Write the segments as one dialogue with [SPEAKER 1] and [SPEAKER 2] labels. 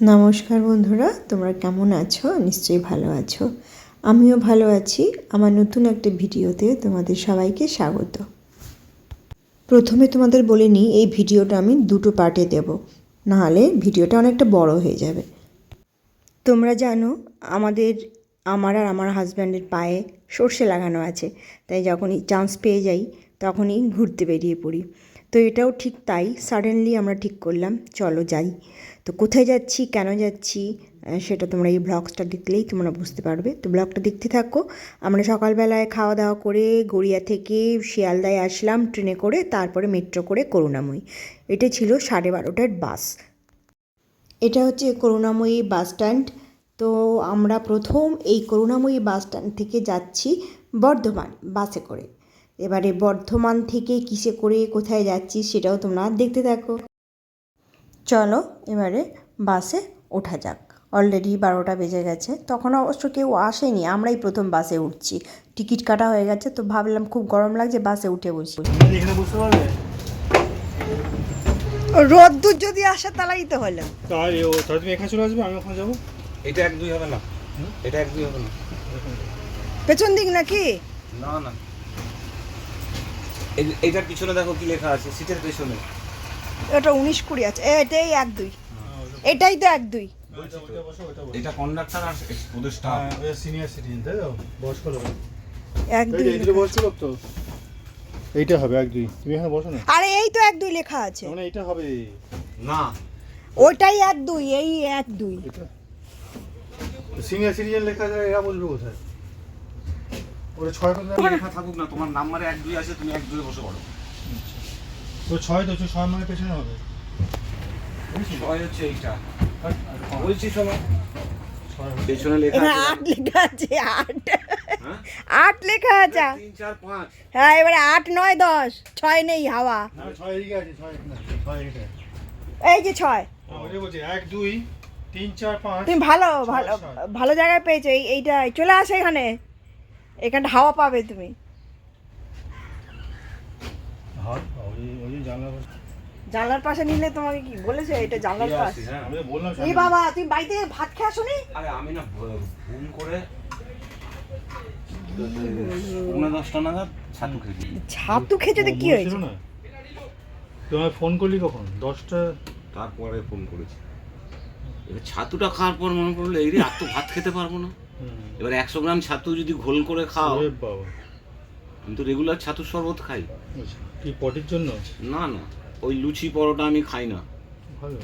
[SPEAKER 1] নমস্কার বন্ধুরা, তোমরা কেমন আছো? নিশ্চয়ই ভালো আছো। আমিও ভালো আছি। আমার নতুন একটা ভিডিওতে তোমাদের সবাইকে স্বাগত। প্রথমে তোমাদের বলে নিই, এই ভিডিওটা আমি দুটো পার্টে দেব। নাহলে ভিডিওটা অনেকটা বড় হয়ে যাবে। তোমরা জানো, আমাদের, আমার আর আমার হাজব্যান্ডের পায়ে সর্ষে লাগানো আছে। তাই যখনই চান্স পেয়ে যাই, তখনই ঘুরতে বেরিয়ে পড়ি। তো এটাও ঠিক তাই সাডেনলি আমরা ঠিক করলাম, চলো যাই। তো কোথায় যাচ্ছি, কেন যাচ্ছি সেটা তোমরা এই ব্লগসটা দেখলেই তোমরা বুঝতে পারবে। তো ব্লগটা দেখতে থাকো। আমরা সকালবেলায় খাওয়া দাওয়া করে গড়িয়া থেকে শিয়ালদায় আসলাম ট্রেনে করে, তারপরে মেট্রো করে করুণাময়ী। এটা ছিল সাড়ে বারোটার বাস এটা হচ্ছে করুণাময়ী বাস স্ট্যান্ড তো আমরা প্রথম এই করুণাময়ী বাস স্ট্যান্ড থেকে যাচ্ছি বর্ধমান বাসে করে। এবারে বর্ধমান থেকে কিসে করে, কোথায় যাচ্ছি সেটাও তোমরা দেখতে থাকো। চলো এবারে বাসে ওঠা যাক। অলরেডি বারোটা বেজে গেছে। তখন অবশ্য কেউ আসেনি আমরাই প্রথম বাসে উঠছি। টিকিট কাটা হয়ে গেছে তো ভাবলাম খুব গরম লাগছে বাসে উঠে বসি।
[SPEAKER 2] এখানে বুঝতে
[SPEAKER 1] রোদ্দুর যদি আসে তাহলেই তো হলো।
[SPEAKER 2] তাই ও তাহলে তুমি এখানে চলে আসবে আমি ওখানে যাব?
[SPEAKER 3] এটা এক দুই হবে না। এটা এক দুই হবে না।
[SPEAKER 1] পেছন দিক নাকি?
[SPEAKER 3] না না। এই- এইটার পিছনে দেখো কি লেখা আছে সিটের পেছনে।
[SPEAKER 1] ওটা উনিশ কুড়ি আছে। এটাই এক দুই। এটাই তো এক দুই।
[SPEAKER 3] এটা কন্ডাক্টর আর ওদের স্টাফ
[SPEAKER 2] সিনিয়র সিটিজেন তাই তো? বয়স্ক লোক।
[SPEAKER 1] এক দুই
[SPEAKER 2] বয়স্ক লোক তো। এইটা হবে এক দুই। তুমি এখানে বসো না।
[SPEAKER 1] আরে এই তো এক দুই লেখা আছে।
[SPEAKER 2] মানে এটা হবে।
[SPEAKER 3] না।
[SPEAKER 1] ওইটাই এক দুই এই এক দুই।
[SPEAKER 2] এটা? সিনিয়র সিটিজেন লেখা আছে এরা বসবে কোথায়? ওটা ছয়
[SPEAKER 3] লেখা থাকুক না তোমার নাম্বারে এক দুই আছে তুমি এক দুই বসে পড়ো।
[SPEAKER 2] তো ছয় তো হচ্ছে ছয় মানে পেছনে হবে।
[SPEAKER 3] ছয় হচ্ছে এইটা। বলছি শোনো। পেছনে লেখা আছে
[SPEAKER 1] আট লেখা আছে আট।
[SPEAKER 3] হ্যাঁ?
[SPEAKER 1] আট লেখা আছে।
[SPEAKER 3] তিন চার পাঁচ।
[SPEAKER 1] হ্যাঁ এবারে আট নয় দশ। ছয় নেই হাওয়া।
[SPEAKER 2] ছয় এদিকে আছে ছয় ছয় এখানে
[SPEAKER 1] এই যে ছয়।
[SPEAKER 2] এক দুই তিন চার পাঁচ।
[SPEAKER 1] তুমি ভালো ভালো ভালো জায়গায় পেয়েছ। এই এইটা চলে আসে এখানে। এখানটা হাওয়া পাবে তুমি
[SPEAKER 2] হ্যাঁ ওই ওই যে জানলা বসে
[SPEAKER 1] জানলার পাশে। নিলে তোমাকে কি বলেছে? এটা জানলার পাশ।
[SPEAKER 3] হ্যাঁ।
[SPEAKER 1] এই বাবা তুমি বাড়িতে ভাত খেয়ে আসোনি?
[SPEAKER 3] আরে আমি না ঘুম করে পৌনে দশটা নাগাদ ছাতু খেয়েছি
[SPEAKER 1] ছাতু খেয়েছো তো কি হয়েছে?
[SPEAKER 2] না? তোমায় ফোন করলি কখন? দশটা?
[SPEAKER 3] তারপরে ফোন করেছি। এবার ছাতুটা খাওয়ার পর মনে পড়ল এই রে আর তো ভাত খেতে পারব না। এবার একশো গ্রাম ছাতু যদি ঘোল করে খাও।
[SPEAKER 2] বাবা।
[SPEAKER 3] আমি তো রেগুলার ছাতুর শরবত খাই।
[SPEAKER 2] কি পটির জন্য?
[SPEAKER 3] না না ওই লুচি পরোটা আমি খাই না।
[SPEAKER 2] ভালো।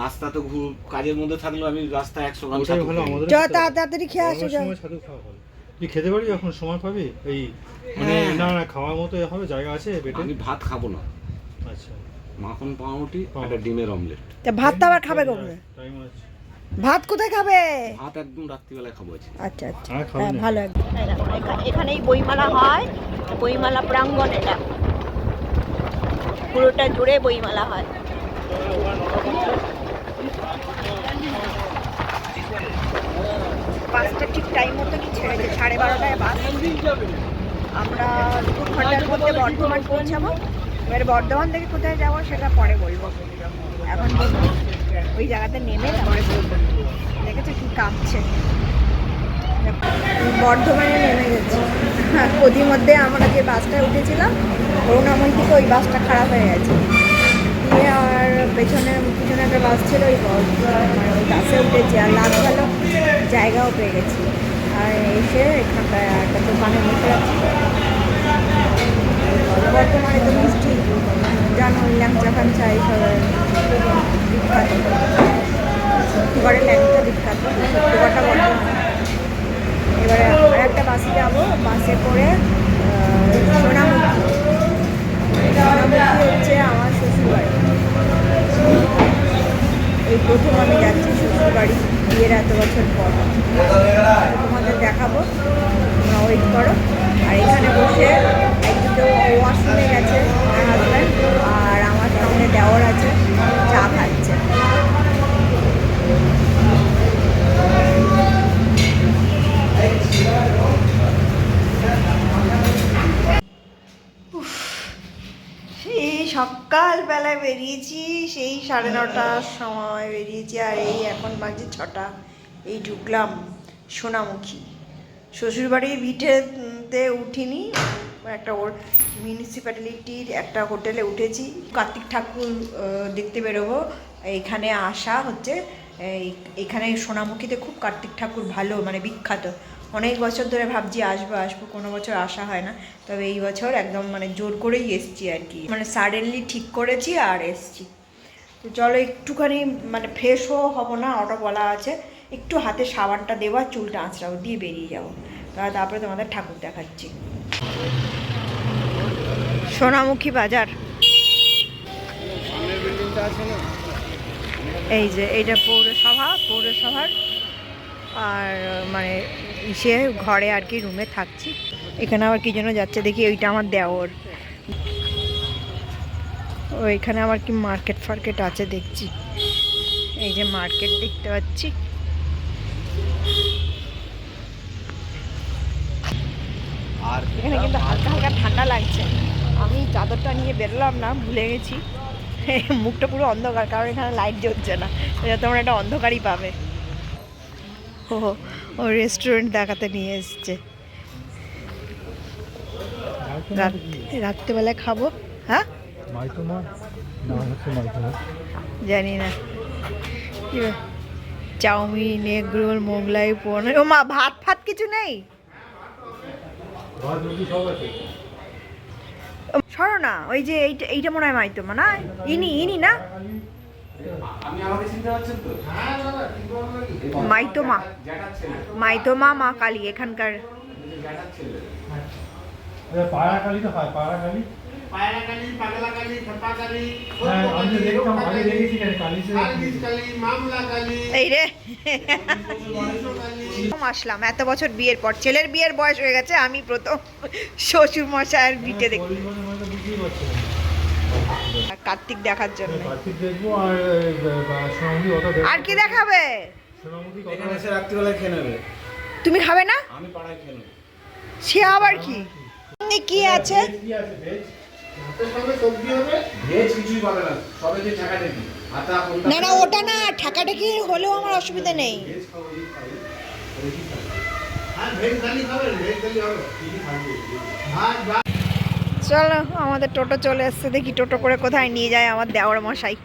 [SPEAKER 3] রাস্তা তো ঘুর কাজের মধ্যে থাকলেও আমি রাস্তা একশো গ্রাম ছাতু
[SPEAKER 2] ভালো
[SPEAKER 3] খাই।
[SPEAKER 2] আমাদের
[SPEAKER 1] তাড়াতাড়ি খেয়ে আসো যাও
[SPEAKER 2] ছাতু খাওয়া ভালো। তুই খেতে পারবি এখন? সময় পাবি? এই মানে
[SPEAKER 3] হ্যাঁ।
[SPEAKER 2] না না খাওয়ার মতো এ হবে জায়গা আছে পেটে?
[SPEAKER 3] আমি ভাত খাব না।
[SPEAKER 2] আচ্ছা।
[SPEAKER 3] মাখন পাউরুটি
[SPEAKER 2] পাউরুটি।
[SPEAKER 3] একটা ডিমের অমলেট
[SPEAKER 1] তা ভাতটা আবার খাবে কখন?
[SPEAKER 2] টাইম আছে।
[SPEAKER 1] ভাত কোথায় খাবে?
[SPEAKER 3] ভাত একদম রাত্রিবেলায় খাব
[SPEAKER 1] আচ্ছা আচ্ছা। হ্যাঁ ভালো একদম। এখানেই বইমেলা হয় বইমেলা প্রাঙ্গণ এটা। পুরোটা জুড়ে বইমেলা হয়। বাসটা ঠিক টাইম মতো কি ছেড়েছে সাড়ে বারোটায় বাস। আমরা দু ঘণ্টার মধ্যে বর্ধমান পৌঁছাবো। এবার বর্ধমান থেকে কোথায় যাব সেটা পরে বলব। এখন বলব ওই জায়গাতে নেমে তারপরে দেখেছ কি কাঁপছে? বর্ধমানে নেমে গেছি। হ্যাঁ মধ্যে আমরা যে বাসটায় উঠেছিলাম করুণাময়ী থেকে ওই বাসটা খারাপ হয়ে গেছে। দিয়ে আর পেছনে, পিছনে একটা বাস ছিল, ওই বাস- মানে ওই বাসে উঠেছি আর লাভ ভালো জায়গাও পেয়ে গেছি। আর এসে এখানটায় একটা দোকানে বসে আছি। বর্তমানে তো মিষ্টি, জানো ল্যাংচা ফ্যাংচা এইসব বিখ্যাত সত্যিকারের বিখ্যাত সত্যিকারটা বর্তমানে এবারে একটা বাসে যাব, বাসে করে সোনামুখী। হচ্ছে আমার শ্বশুরবাড়ি এই প্রথম আমি যাচ্ছি শ্বশুরবাড়ি, বিয়ের এত বছর পর। তোমাদের দেখাবো ওয়েট করো আর এখানে বসে একদিকে ওয়াশরুমে গেছে আমার হাজব্যান্ড আর আমার সামনে দেওয়ার আছে চা খাচ্ছে সেই সকালবেলায় বেরিয়েছি, সেই সাড়ে নটার সময় বেরিয়েছি আর এই এখন বাজে ছটা। এই ঢুকলাম সোনামুখী। শ্বশুরবাড়ির ভিটেতে উঠিনি, একটা ওর মিউনিসিপ্যালিটির একটা হোটেলে উঠেছি। কার্তিক ঠাকুর দেখতে বেরোবো। এখানে আসা হচ্ছে। এখানে সোনামুখীতে খুব কার্তিক ঠাকুর ভালো মানে বিখ্যাত। অনেক বছর ধরে ভাবছি আসব আসব, কোনো বছর আসা হয় না। তবে এই বছর একদম মানে জোর করেই এসছি আর কি। মানে সাডেনলি ঠিক করেছি আর এসছি। তো চলো একটুখানি মানে ফ্রেশও হব না, ওটা বলা আছে। একটু হাতে সাবানটা দেওয়া চুলটা আঁচড়াবো দিয়ে বেরিয়ে যাব। তারপরে তোমাদের ঠাকুর দেখাচ্ছি। সোনামুখী বাজার। এই যে, এইটা পৌরসভা, পৌরসভার। আর মানে ইসে ঘরে আর কি রুমে থাকছি। এখানে আবার কি জন্য যাচ্ছে দেখি ওইটা আমার দেওর। ও এখানে আবার কি মার্কেট ফার্কেট আছে দেখছি। এই যে মার্কেট দেখতে পাচ্ছি।
[SPEAKER 2] আর
[SPEAKER 1] এখানে কিন্তু হালকা হালকা ঠান্ডা লাগছে। আমি চাদরটা নিয়ে বেরোলাম না ভুলে গেছি। মুখটা পুরো অন্ধকার কারণ এখানে লাইট জ্বলছে না। এটা তোমরা একটা অন্ধকারই পাবে। ও রেস্টুরেন্ট দেখাতে নিয়ে এসছে। রাত- রাত্রেবেলায় খাব হ্যাঁ? জানি না। Chow mein egg roll Mughlai, paneer. ও মা, ভাত ফাত কিছু নেই? সরো না, ওই যে এইটা এইটা মনে হয় মাইতো না? ইনি ইনি না?
[SPEAKER 3] আপনি আমাকে চিনতে পারছেন তো?
[SPEAKER 1] মাইতো মা
[SPEAKER 3] জ্যাঠার ছেলে।
[SPEAKER 1] মাইতো মা মা কালী এখানকার।
[SPEAKER 3] জ্যাঠার ছেলে।
[SPEAKER 2] পায়রা কালি তো হয় পায়রা কালি
[SPEAKER 4] পায়রা কালী পাগলা কালী খেপা কালী
[SPEAKER 2] হ্যাঁ আমি দেখতাম আগে দেখেছি কেন কালি সে
[SPEAKER 4] কার্গিস কালী মামলা কালী
[SPEAKER 1] এই রে আসলাম এত বছর বিয়ের পর। ছেলের বিয়ের বয়স হয়ে গেছে আমি প্রথম শ্বশুর মশাইয়ের বিটে দেখি। কার্তিক দেখার জন্য।
[SPEAKER 2] কার্তিক দেখব আর সোনামুখী অত দেখব।
[SPEAKER 1] আর কি দেখাবে?
[SPEAKER 2] সোনামুখী কত
[SPEAKER 3] এসে রাত্রিবেলায় খেয়ে নেবে।
[SPEAKER 1] তুমি খাবে না?
[SPEAKER 3] আমি পাড়ায় খেয়ে নেব।
[SPEAKER 1] সে আবার কি? কি আছে?
[SPEAKER 2] কি আছে ভেজ?
[SPEAKER 3] না।
[SPEAKER 1] না না ওটা না ঠাকাঠাকি হলেও আমার অসুবিধা নেই।
[SPEAKER 4] হ্যাঁ ভেজ কালী খাবেন ভেজ কালী হবে। ভাত ভাত।
[SPEAKER 1] চলো, আমাদের টোটো চলে এসছে দেখি টোটো করে কোথায় নিয়ে যায় আমার দেওয়ার মশাই।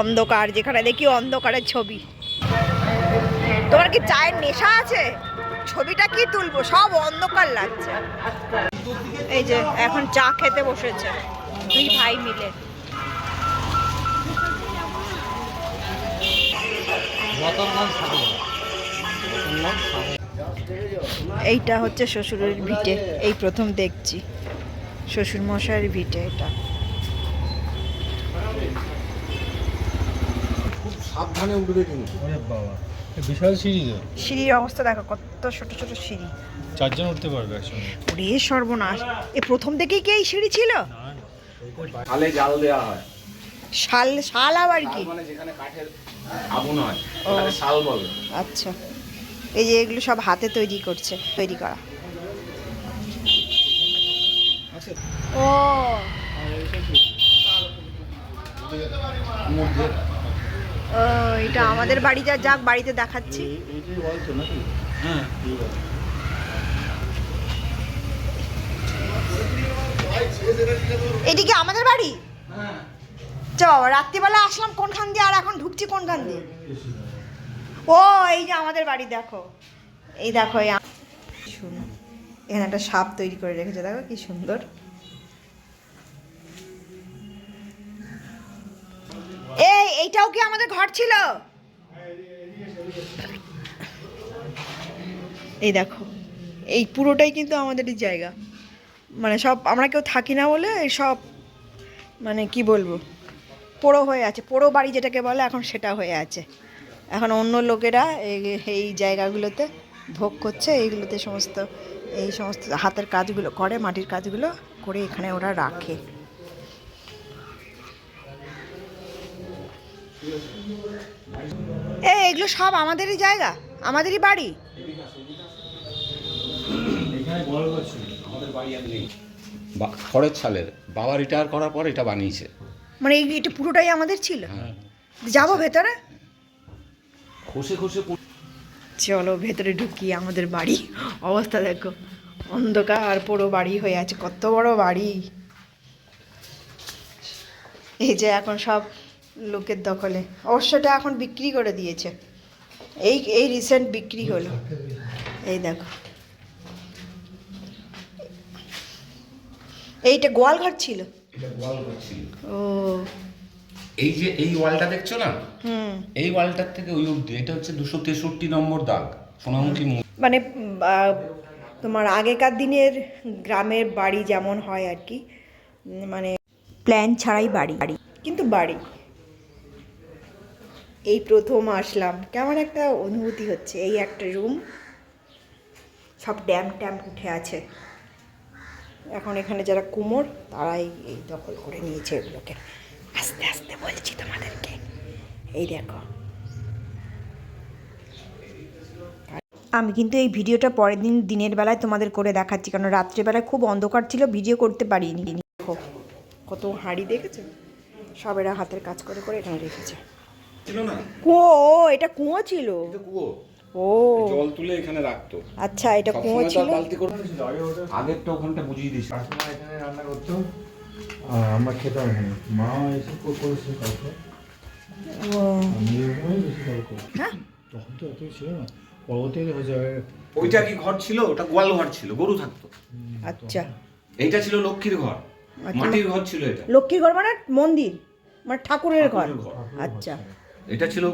[SPEAKER 1] অন্ধকার, যেখানে দেখি অন্ধকারের ছবি। তোমার কি চায়ের নেশা আছে? ছবিটা কি তুলবো? সব অন্ধকার লাগছে। এই যে, এখন চা খেতে বসেছে, দুই ভাই মিলে। এইটা হচ্ছে শ্বশুরের ভিটে, এই প্রথম দেখছি। শ্বশুর মশাইয়ের ভিটে এটা।
[SPEAKER 3] সাবধানে উঠবে কিন্তু।
[SPEAKER 2] বাবা বিশাল সিঁড়ি
[SPEAKER 1] সিঁড়ির অবস্থা দেখো কত ছোট ছোট সিঁড়ি।
[SPEAKER 2] চারজন উঠতে পারবে একসঙ্গে।
[SPEAKER 1] ওরে সর্বনাশ এ প্রথম থেকেই কি এই সিঁড়ি ছিল?
[SPEAKER 3] শালে জাল দেওয়া হয়।
[SPEAKER 1] শাল শাল আবার কি?
[SPEAKER 3] মানে যেখানে কাঠের আগুন হয় ওখানে শাল বলে।
[SPEAKER 1] আচ্ছা। এই যে এগুলো সব হাতে তৈরি করছে তৈরি করা। ও। ও, এটা আমাদের বাড়ি যা যাক, বাড়িতে দেখাচ্ছি।
[SPEAKER 3] হ্যাঁ
[SPEAKER 1] এদিকে আমাদের বাড়ি? চ, রাত্রিবেলা আসলাম, কোনখান দিয়ে, আর এখন ঢুকছি কোনখান দিয়ে? ও, এই যে আমাদের বাড়ি, দেখো। এই দেখো এখানে একটা সাপ তৈরি করে রেখেছে, দেখো কি সুন্দর। এই, এইটাও কি আমাদের ঘর ছিল? এই দেখো, এই পুরোটাই কিন্তু আমাদেরই জায়গা। মানে সব আমরা কেউ থাকি না বলে এই সব মানে কি বলব, পোড়ো হয়ে আছে। পোড়ো বাড়ি যেটাকে বলে, এখন সেটা হয়ে আছে। এখন অন্য লোকেরা এই- জায়গাগুলোতে ভোগ করছে, এইগুলোতে সমস্ত, এই সমস্ত হাতের কাজগুলো করে, মাটির কাজগুলো করে এখানে ওরা রাখে। এ এগুলো সব আমাদেরই জায়গা আমাদেরই বাড়ি।
[SPEAKER 3] খড়ের ছালের বাবা রিটায়ার করার পর এটা বানিয়েছে।
[SPEAKER 1] মানে এই এটা পুরোটাই আমাদের ছিল?
[SPEAKER 3] হ্যাঁ।
[SPEAKER 1] যাব ভেতরে?
[SPEAKER 3] খসে খসে
[SPEAKER 1] চলো ভেতরে ঢুকি আমাদের বাড়ি। অবস্থা দেখো অন্ধকার পুরো বাড়ি হয়ে আছে কত বড় বাড়ি। এই যে এখন সব লোকের দখলে। অবশ্যটা এখন বিক্রি করে দিয়েছে। এই এই রিসেন্ট বিক্রি হলো। এই দেখো। এইটা গোয়ালঘর ছিল? ও।
[SPEAKER 3] এই যে এই ওয়ালটা দেখছ না? এই ওয়ালটার থেকে ওই অব্দি এটা হচ্ছে দুশো তেষট্টি নম্বর দাগ সোনামুখী
[SPEAKER 1] মানে তোমার আগেকার দিনের গ্রামের বাড়ি যেমন হয় আর কি মানে প্ল্যান ছাড়াই বাড়ি বাড়ি। কিন্তু বাড়ি। এই প্রথম আসলাম। কেমন একটা অনুভূতি হচ্ছে এই একটা রুম সব ড্যাম ট্যাম উঠে আছে। এখন এখানে যারা কুমোর, তারাই এই দখল করে নিয়েছে এগুলোকে। আস্তে আস্তে বলছি তোমাদেরকে। এই দেখো। আমি কিন্তু এই ভিডিওটা পরের দিন দিনের বেলায় তোমাদের করে দেখাচ্ছি, কারণ রাত্রেবেলায় খুব অন্ধকার ছিল, ভিডিও করতে পারিনি। দেখো, কত হাঁড়ি দেখেছ? সব এরা হাতের কাজ করে করে এখানে রেখেছে।
[SPEAKER 3] ছিল না?
[SPEAKER 1] কুয়ো ও এটা কুয়ো ছিল।
[SPEAKER 3] এটা কুয়ো।
[SPEAKER 1] ও।
[SPEAKER 3] জল তুলে এখানে রাখতো।
[SPEAKER 1] আচ্ছা এটা কুয়ো ছিল?
[SPEAKER 3] বালতি করে আগেরটা ওখানটা বুঝিয়ে
[SPEAKER 2] কাকিমা এখানে রান্না করতো। আর আমরা খেতাম এখানে। মা এসে করেছে কাউকে
[SPEAKER 1] ও।
[SPEAKER 2] আমি বেশি কাউ
[SPEAKER 1] হ্যাঁ?
[SPEAKER 2] তখন তো এত ছিল না। পরবর্তীতে হয়ে যাবে
[SPEAKER 3] ওইটা কি ঘর ছিল? ওটা গোয়াল ঘর ছিল গরু থাকতো।
[SPEAKER 1] আচ্ছা।
[SPEAKER 3] এইটা ছিল লক্ষ্মীর ঘর।
[SPEAKER 1] আচ্ছা।
[SPEAKER 3] মাটির ঘর ছিল এটা।
[SPEAKER 1] লক্ষ্মীর ঘর মানে মন্দির মানে ঠাকুরের ঘর।
[SPEAKER 3] ঠাকুরের ঘর।
[SPEAKER 1] আচ্ছা।
[SPEAKER 3] এটা ছিল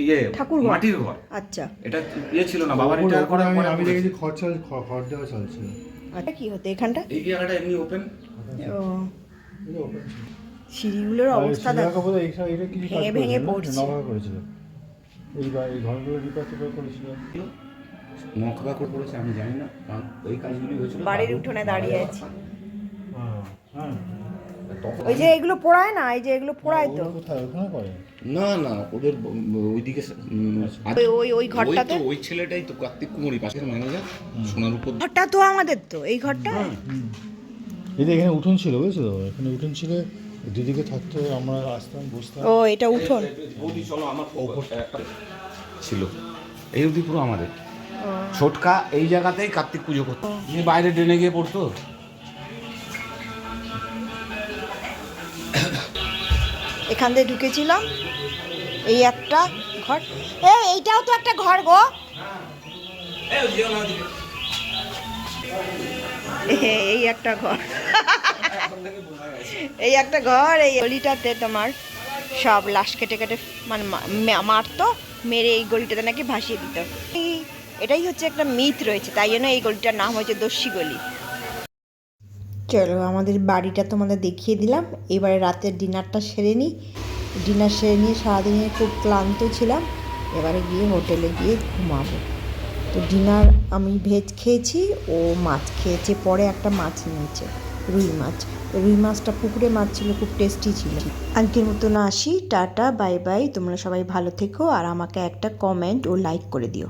[SPEAKER 3] ইয়ে
[SPEAKER 1] ঠাকুর
[SPEAKER 3] মাটির ঘর।
[SPEAKER 1] আচ্ছা।
[SPEAKER 3] এটা ইয়ে ছিল না বাবা রিটায়ার করার
[SPEAKER 2] আমি
[SPEAKER 3] পরে
[SPEAKER 2] আমি দেখেছি খরচা খড় দেওয়া চলছিল
[SPEAKER 1] আচ্ছা কি হতো এখানটা?
[SPEAKER 3] এই জায়গাটা এমনি ওপেন
[SPEAKER 1] ও। সিঁড়িগুলোর অবস্থা দেখো। ভেঙে ভেঙে পড়ছে।
[SPEAKER 2] নভা করেছিল। এই এই ঘরগুলো রিপেয়ার করেছিল।
[SPEAKER 3] নকবা করে পড়েছে আমি জানি না। কারণ ওই কাজগুলি হয়েছিল।
[SPEAKER 1] বাড়ির উঠোনে দাঁড়িয়ে আছি।
[SPEAKER 2] হ্যাঁ হ্যাঁ।
[SPEAKER 1] ওই যে এগুলো পোড়ায় না এই যে এগুলো পোড়ায় তো।
[SPEAKER 2] কোথায়? ওখানে করে?
[SPEAKER 3] না না ওদের ওইদিকে
[SPEAKER 1] ওই ওই ওই ঘরটাতে?
[SPEAKER 3] ছেলেটাই তো কার্তিক কুমারী পাশের ম্যানেজার সোনার উপর
[SPEAKER 1] ঘরটা তো আমাদের তো এই ঘরটা?
[SPEAKER 2] এই এখানে উঠোন ছিল বুঝছ? এখানে উঠোন ছিল দুদিকে থাকতো আমরা আসতাম বসতাম।
[SPEAKER 1] ও এটা উঠোন।
[SPEAKER 3] বৌদি চলো আমার একটা ছিল। এই অবধি পুরো আমাদের। ছোটকা এই জায়গাতেই কার্তিক পুজো করতো। বাইরে ট্রেনে গিয়ে পড়তো?
[SPEAKER 1] এখান দিয়ে ঢুকেছিলাম। এই একটা ঘর। এ, এইটাও তো একটা ঘর গো। এই একটা ঘর। এই একটা ঘর, এই গলিটাতে তোমার সব লাশ কেটে কেটে মানে মারতো, মেরে এই গলিটাতে নাকি ভাসিয়ে দিত। এটাই হচ্ছে একটা মিথ রয়েছে, তাই জন্য এই গলিটার নাম হচ্ছে দস্যি গলি। চলো আমাদের বাড়িটা তোমাদের দেখিয়ে দিলাম। এবারে রাতের ডিনারটা সেরে নিই। ডিনার সেরে নিয়ে সারাদিনে খুব ক্লান্ত ছিলাম। এবারে গিয়ে হোটেলে গিয়ে ঘুমাবো। তো ডিনার আমি ভেজ খেয়েছি, ও মাছ খেয়েছে, পরে একটা মাছ নিয়েছে, রুই মাছ। রুই মাছটা পুকুরে মাছ ছিল খুব টেস্টি ছিল। আজকের মতন আসি, টাটা, বাই বাই, তোমরা সবাই ভালো থেকো, আর আমাকে একটা কমেন্ট ও লাইক করে দিও।